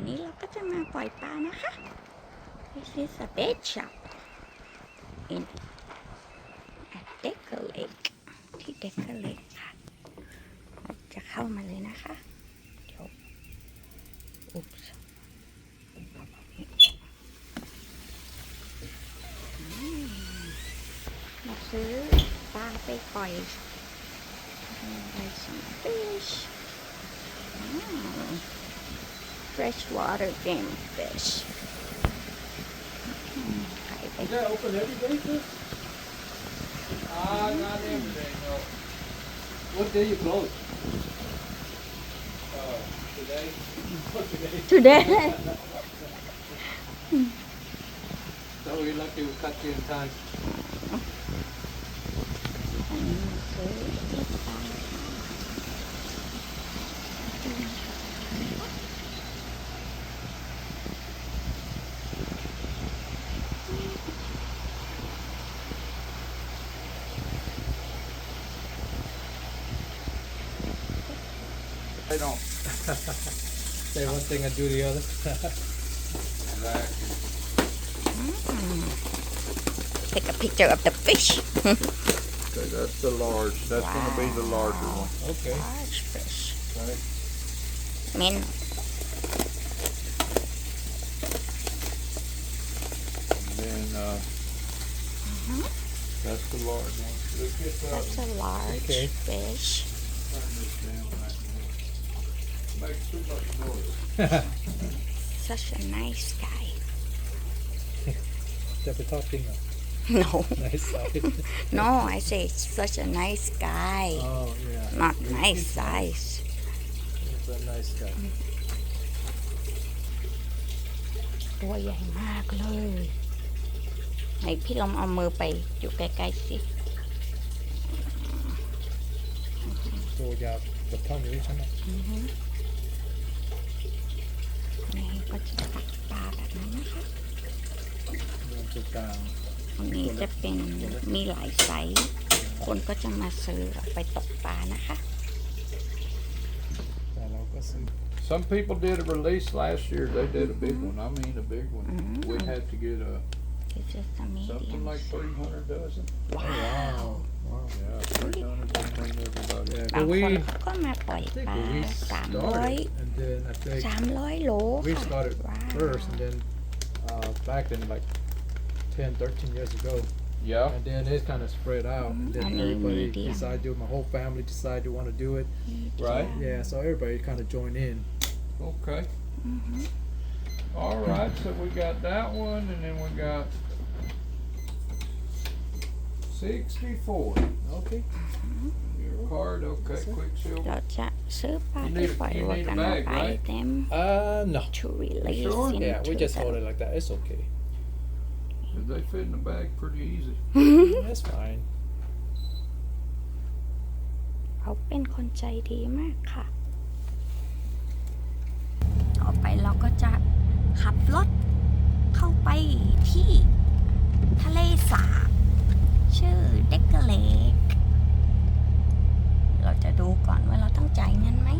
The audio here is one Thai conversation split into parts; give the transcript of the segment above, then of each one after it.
วันนี้เราก็จะมาปล่อยปลานะคะ This is a bait shop in at Decker Lake ที่ Decker Lake ค่ะเราจะเข้ามาเลยนะคะ เดี๋ยวอุ๊บมาซื้อปลาไปปล่อย some fish Mm. freshwater game fish. Mm-hmm. Okay. Is that open every day, ah, not mm-hmm. every day, no. What day you close? Uh, today? today? Today? so we're lucky we caught you in time. Mm-hmm. อันนี้มาซื้อลูกปลา they don't. Say one thing and do the other. Exactly. take a picture of the fish Okay, that's the large, that's gonna be the larger one. okay. large fish Okay. min And then, uh, that's the large one. Look at that that's one. a large Okay. fish such a nice guy จะไปทอดจริงเหรอ no Nice size. no I say such a nice guy Oh yeah. not nice size It's a nice guy. ตัวใหญ่มากเลยไหนพี่ลองเอามือไปอยู่ใกล้ๆสิตัวยาวเกับเท่านี้วใช่ไหม อือฮึนี่ก็จะตักปลาแบบนั้นนะคะ รวมตัวกลาง อันนี้จะเป็นมีหลายไซส์ คนก็จะมาซื้อเอาไปตกปลานะคะแต่เราก็ซื้อ Some people did a release last year, they did a big one, I mean a big one. Mhm. We had to get a, It's just a medium something like three hundred dozen. ว้าว Wow. Yeah, three hundred to clean everybody. Yeah, บาง but we คนเขาก็มาปล่อย I think ปลา when we สามร้อย started and then I think สามร้อยโล we ค่ะ started ว้าว first and then uh, back in like 10, 13 years ago. Yeah. And then it kind of spread out. And then I everybody decided to do it. My whole family decided to want to do it. Right. Yeah, so everybody kind of joined in. Okay. Mm-hmm. All right, so we got that one, and then we got 64. Okay. Your card, okay, Quick chill. You need a- you need a bag, right? Uh, no. to release Sure. Yeah, we just the hold it like that. It's okay. They fit in the bag pretty easy. That's fine. เขาเป็นคนใจดีมากค่ะ ต่อไปเราก็จะขับรถเข้าไปที่ทะเลสาบชื่อเด็กเกเลกเราจะดูก่อนว่าเราต้องจ่ายเงินไหมไม่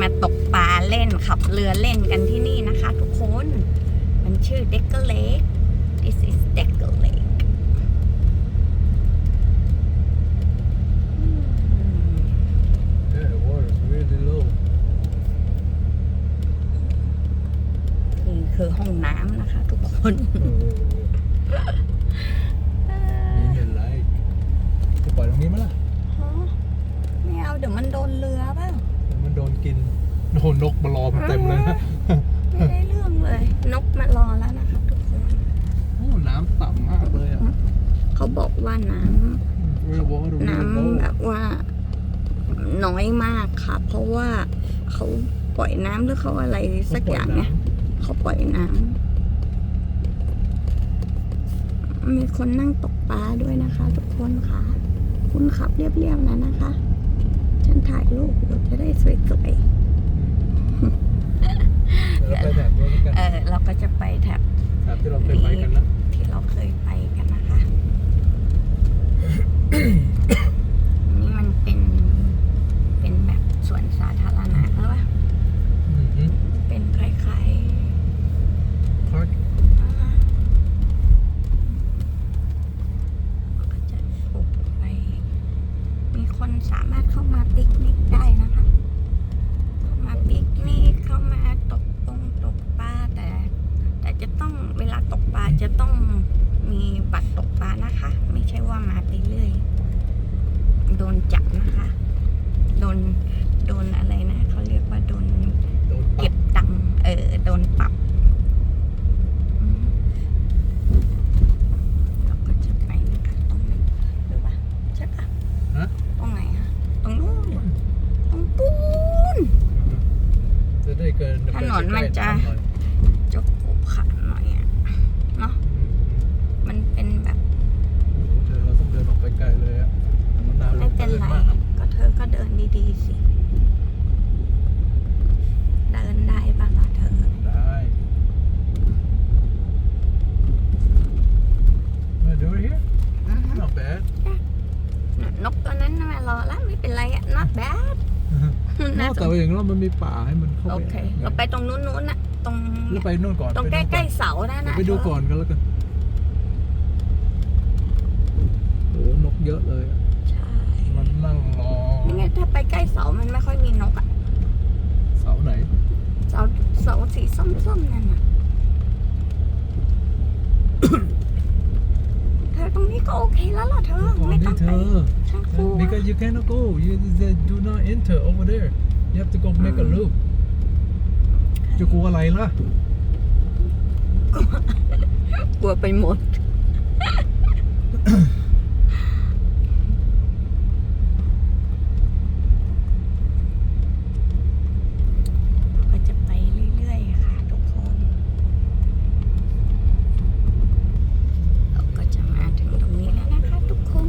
มาตกปลาเล่นขับเรือเล่นกันที่นี่นะคะ ทุกคน มันชื่อ Decker Lake This is Decker Lake อืม Yeah, the water is really low. นี่คือห้องน้ำนะคะ ทุกคนนี่เห็นไรจะปล่อยตรงนี้ไหมล่ะ ไม่เอาเดี๋ยวมันโดนเรือเปล่า เดี๋ยวมันโดนกิน โดนนกมารอมันเต็มเลยนะ ไม่ได้เรื่องเลย นกมารอแล้วนะคะทุกคน โอ้น้ำต่ำมากเลยอะ เขาเขาบอกว่าน้ Real water, ำ real น้ำ low. แบบว่าน้อยมากค่ะ เพราะว่าเขาปล่อยน้ำหรือเขาอะไรสักอย่างเนี่ยเขาปล่อยน้ำมีคนนั่งตกปลาด้วยนะคะ ทุกคนค่ะ คุณขับเรียบๆนะนะคะ ฉันถ่ายรูปเราจะได้สวยแล้วไปแถบด้วยกันๆเออเราก็จะไปแถบแถบที่เราเคยไปกันนะที่เราเคยไปกัน นะคะนี่มันเป็น เป็นแบบสวนสาธารณะหรือเปล่าอือฮึเป็นคล้าย Park ๆอ่าก็จะปลูกไป มีคนสามารถเข้ามาปิกนิกได้นะคะ เข้ามาปิกนิกเข้ามาตกปงตกปลาแต่ แต่จะต้องเวลาตกปลาจะต้องมีบัตรตกปลานะคะ ไม่ใช่ว่ามาไปเรื่อย โดนจับนะคะ โดนโดนอะไรนะเขาเรียกว่าโดน โดนปั เก็ ก บตังค์เออ โดนปรับอืมเราก็จะไปนะคะตรงนั้นหรือว่าใช่ปะ ฮะ ตรงไหนอะตรงนู้นเหรอตรงปูน จะได้เกิน ถนนมันจะ หน่อย จะขรุขระหน่อยอะเนาะ อืม มันเป็นแบบ โอ้โหเธอเราต้องเดินออกไปไกลเลยอะมันน้ำ ไม่เป็นไร มากอะ ก็เธอก็เดินดีๆสิ เดินได้ปะล่ะเธอ ได้มาดู here อือฮึ not bad นกตัวนั้นน่ะมารอแล้วไม่เป็นไรอะ not bad น่าสแต่นว่าอย่างนั้นมันมีป่าให้มันเข้าโอไปเคเราไปตรงนู้นนู้นน่ะ ตรงหรือไปนู่นก่อนตรงไปใกนู่นก่ล้อนๆเสานั่นเดี๋ยนะวไปดูก่อนกันแล้วกันโอ้นกเยอะเลยอะใช่ มันนั่งรอ นี่ไงถ้าไปใกล้เสามันไม่ค่อยมีนกอะเสาไหน เสาเสาสีส้มๆนั่นน่ะเธอตรงนี้ก็โอเคแล้วล่ะเธอก่อนไม่ต้ที่องเธไปอฉันกลัว because you cannot go you they do not enter over there you have to go make a loop จะกลัวอะไรล่ะ กลัวไปหมด ก็จะไปเรื่อยๆค่ะทุกคน เราก็จะมาถึงตรงนี้แล้วนะคะทุกคน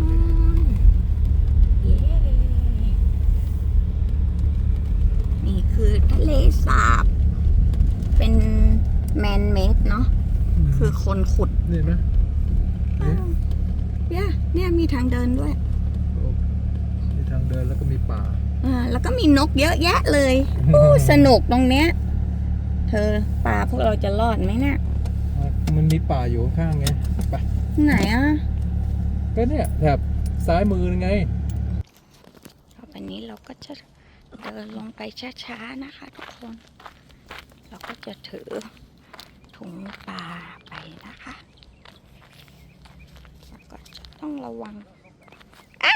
เย้ นี่คือทะเลสาบ เป็น แมนเมดเนาะคือคนขุดนี่ไหมเอ๊ะเนี่ยเนี่ยมีทางเดินด้วยโอ้มีทางเดินแล้วก็มีป่าอ่าแล้วก็มีนกเยอะแยะเลยอู้สนุกตรงเนี้ย เธอปลาพวกเราจะรอดไหมเนี่ยมันมีป่าอยู่ข้างๆไงไปไหนอะก็เนี่ยแถบซ้ายมือไงต่อไปนี้เราก็จะเดินลงไปช้าๆนะคะทุกคน เราก็จะถือ ถุงปลาไปนะคะ แล้วก็จะต้องระวัง อะ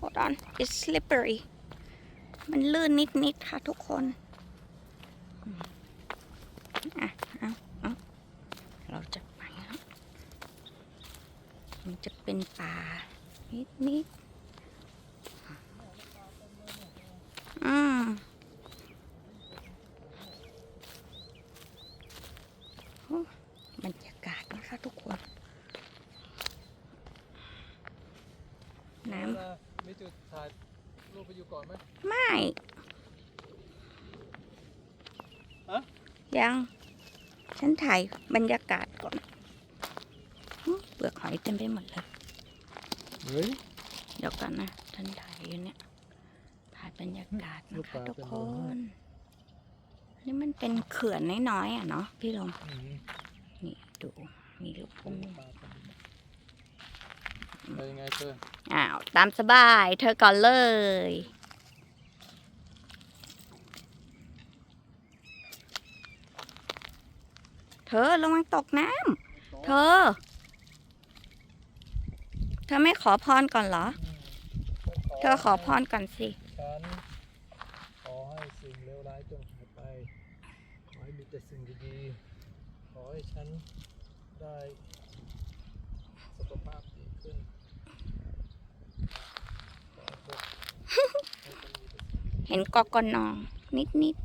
hold on it's slippery มันลื่นนิด ๆ ค่ะทุกคนอะเอาเอาเราจะไปแล้วมันจะเป็นป่านิด ๆ อืมโอ้บรรยากาศนะคะทุกคน น้ มีจุด ถ่ายรูปไปอยู่ก่อนไหมำไม่ ฮะ ยัง ฉันถ่ายบรรยากาศก่อนอื้อเปลือกหอยเต็มไปหมดเลย เฮ้ย เดี๋ยวก่อนนะฉันถ่ายอยู่เนี่ยถ่ายบรรยากาศลูนะกคะปลาทุกเต็มคเลย น นี่มันเป็นเขื่อนน้อยๆอะเนาะพี่ลม อืมนี่ดู มีลูกปู ไปยังไงเธออ้าวตามสบายเธอก่อนเลยเธอระวังตกน้ำ เธอ เธอไม่ขอพรก่อนเหรอ เธอขอพรก่อนสิ ฉันขอให้สิ่งเลวร้ายจงหายไป ขอให้มีแต่สิ่งดีๆ ขอให้ฉันได้สุขภาพดีขึ้น เห็นกอกนองนิดนิด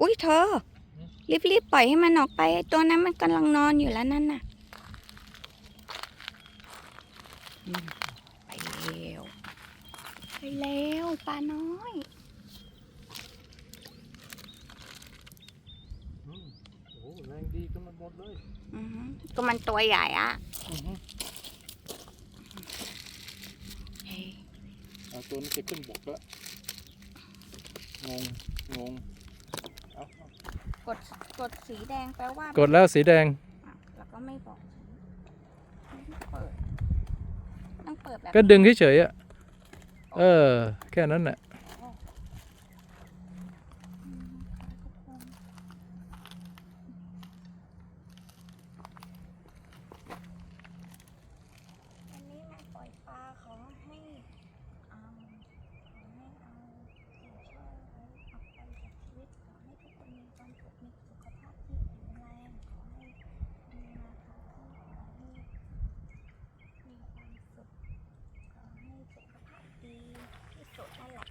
อุ้ยเธอ รีบรีบปล่อยให้มันออกไปตัวนั้นมันกำลังนอนอยู่แล้วนั่นน่ะไปแล้วไปแล้วปลาน้อย มาหมดเลยอือฮึก็มันตัวใหญ่อะอือฮึเฮ้ยเอาตัวนี้จะขึ้นบกแล้วงงงงเอาเอากดกดสีแดงแปลว่ากดแล้วสีแดง อะแล้วก็ไม่บอกเปิดต้องเปิดแบบ ก็ดึงเฉยๆอะ เออ แค่นั้นแหละ อืมค่ะทุกคนอันนี้มาปล่อยปลาขอให้อ่าขอให้เอาสิ่งชั่วร้ายออกไปจากชีวิตขอให้ทุกคนมีความสุขมีสุขภาพที่แข็งแรงขอให้มีมาค้าขึ้นขอให้มีความสุขขอให้สุขภาพดีที่สุดนั่นแหละ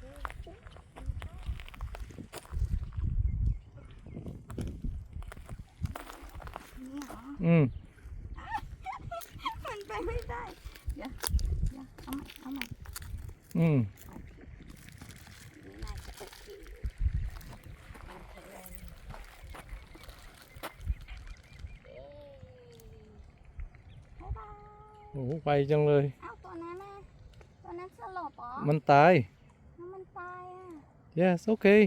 คืออุ๊ยมันก็นี่เหร ออืมมันไปไม่ได้ เดี๋ยวเดี๋ยวเอาใหม่เอาใหม่อืมน่าจะโอเคโอเคเย้บ๊ายบายโอ้โหไปจังเลย เอ้าตัวนั้นน่ะตัวนั้นสลบเหรอมันตาย แล้วมันตายอะ yes okay